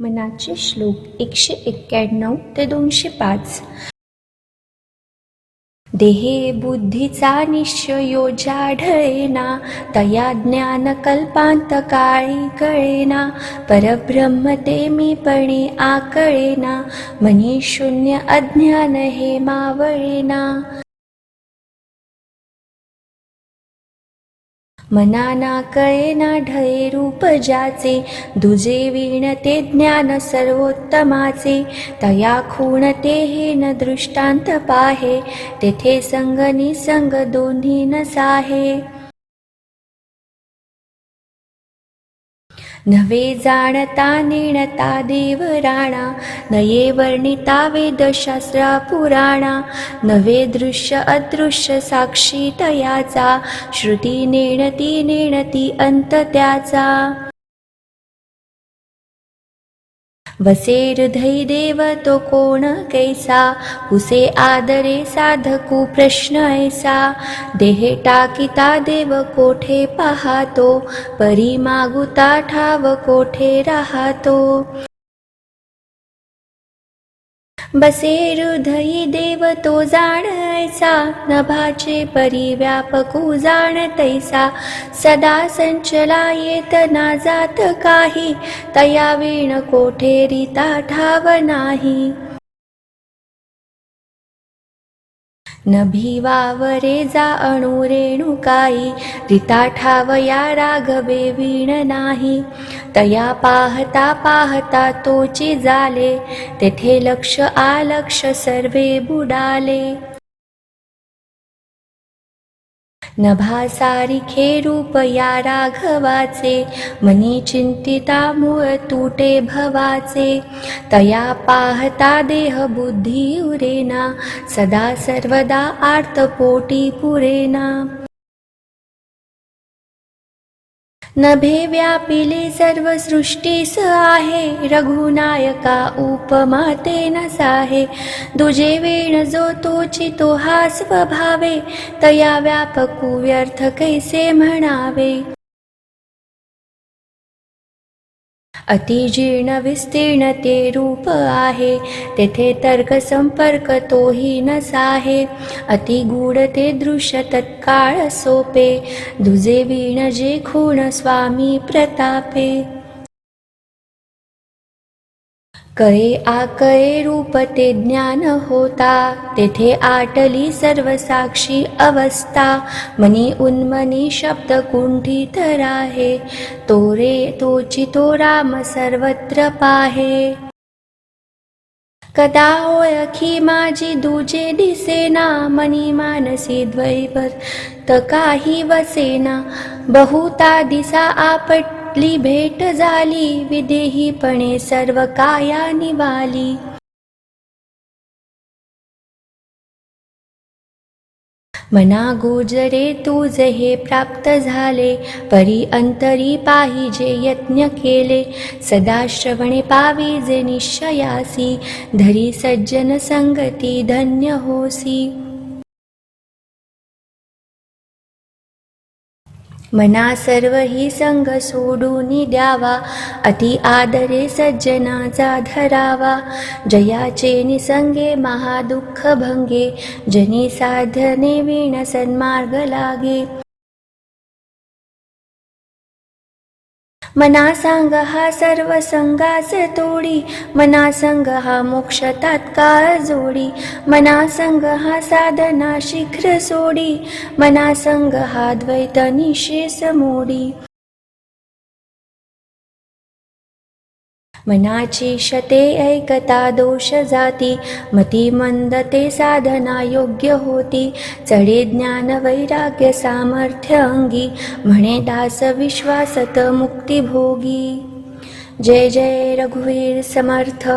मनाचे श्लोक एकशे एक्क्याण्णव ते दोनशे पाच. देहे बुद्धीचा निश्चयो जाढळेना तया ज्ञान कल्पांत काळी कळेना परब्रह्म ते मीपणे आकळेना मनी शून्य अज्ञान हे मावळेना. मनाना कळेना ढळे रूप ज्याचे दुजे वीण ते ज्ञान सर्वोत्तमाचे. तया खूण ते हे न दृष्टांत पाहे तेथे संग निसंग दोन्ही नसाहे नवे जाणता नेणता देव राणा नये वर्णिता वेदशास्त्रा पुराणा नवे दृश्य अदृश्य साक्षी तयाचा श्रुती नेणती नेणती अंत त्याचा. वसे हृदय देव तो कोण कैसा? हुसे आदरे साधकू प्रश्न ऐसा। देहे टाकिता देव कोठे पाहातो? परी मागुता ठाव कोठे राहतो? बसे हृदयी देव तो जाणायचा नभाचे परिव्यापकू जाण तैसा सदा संचला येत ना जात काही तया वीण कोठे रीता ठाव नाही. न भिवावरे जा अणुरेणु काही रीता ठावया राघवे वीण नाही. तया पाहता पाहता तोचे झाले तेथे लक्ष आलक्ष सर्वे बुडाले. नभासारिखे रूप या राघवाचे मनी चिंतिता मूळ तुटे भवाचे. तया पाहता देह बुद्धी उरेना सदा सर्वदा आर्तपोटी पुरेना. नभे व्यापिले सर्व सृष्टीस आहे. रघुनायका उपमा ते नसाहे दुजे वेण जो तोची तो हा स्वभावे. तया व्यापकू व्यर्थ कैसे म्हणावे? अतिजीर्ण विस्तीर्ण ते रूप आहे. तेथे तर्क संपर्क तोही नसाहे अति गूढ ते दृश्य तत्काळ सोपे. दुजे वीण जे खूण स्वामी प्रतापे. कळे आकळे रूप ते ज्ञान होता तेथे आटली सर्व साक्षी अवस्था. मनी उन्मनी शब्द कुंठित राहे तोरे तोची तो राम सर्वत्र पाहे. कदा ओळखी माझी दुजे दिसेना मनी मानसी द्वैवर त काही वसेना. बहुता दिसा आपट आपली भेट झाली विदेहीपणे सर्व काया निवाली. मना गुजरे तुझे हे प्राप्त झाले. परी अंतरी पाहिजे यत्न केले. सदा श्रवणे पाविजे निश्चयासी. धरी सज्जन संगती धन्य होसी. मना सर्व ही संग सोडून द्यावा. अति आदरे सज्जनाचा धरावा. जयाचे निसंगे महादुःख भंगे. जनी साधने वीण सन्मार्ग लागे. मना सांग हा सर्व संगास तोडी मना संग हा मोक्ष तात्काळ जोडी. मना संग हा साधना शीघ्र सोडी मना संग हा द्वैत निशेष मोडी. मनाची शते ऐकता दोष जाती मती मंद ते साधना योग्य होती. चढे ज्ञान वैराग्य सामर्थ्य अंगी म्हणे दास विश्वासत मुक्ती भोगी. जय जय रघुवीर समर्थ.